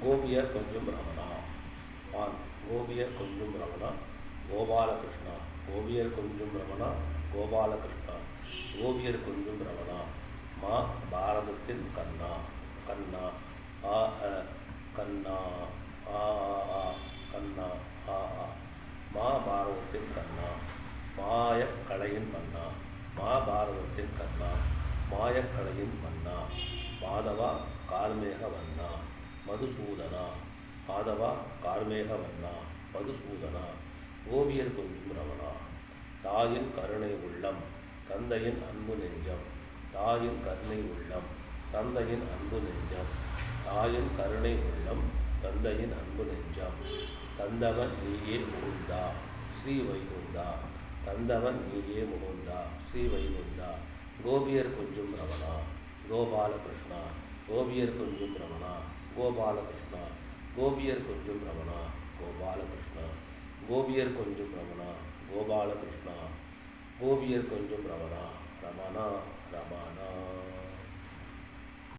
கோபியர் கொஞ்சம் ரமணா. ஆன் கோபியர் கொஞ்சம் ரமணா. கோபாலகிருஷ்ணா. கோபியர் கொஞ்சம் ரமணா. கோபாலகிருஷ்ணா. கோபியர் கொஞ்சம் ரமணா. மா பாரதத்தின் கண்ணா. கண்ணா. ஆ அ கண்ணா. ஆ ஆ, ஆ கண்ணா. ஆ ஆ. மாபாரதத்தின் கண்ணா. மாயக்கலையின் மன்னா. மாபாரதத்தின் கண்ணா. மாயக்கலையின் மன்னா. மாதவா கார்மேக வண்ணா மதுசூதனா ஆதவா கார்மேகவன்னா மதுசூதனா ஓவியர் கொஞ்சம் ரமணா தாயின் கருணை உள்ளம் தந்தையின் அன்பு நெஞ்சம் தாயின் கருணை உள்ளம் தந்தையின் அன்பு நெஞ்சம் தாயின் கருணை உள்ளம் தந்தையின் அன்பு நெஞ்சம் தந்தவன் நீயே முகுந்தா ஸ்ரீ வைகுந்தா தந்தவன் நீயே முகுந்தா ஸ்ரீ வைகுந்தா கோபியர் கொஞ்சம் ரமணா கோபாலகிருஷ்ணா கோபியர் கொஞ்சம் ரமணா கோபாலகிருஷ்ணா. கோபியர் கொஞ்சம் ரமணா கோபாலகிருஷ்ணா. கோபியர் கொஞ்சம் ரமணா கோபாலகிருஷ்ணா. கோபியர் கொஞ்சம் ரமணா ரமணா ரமணா.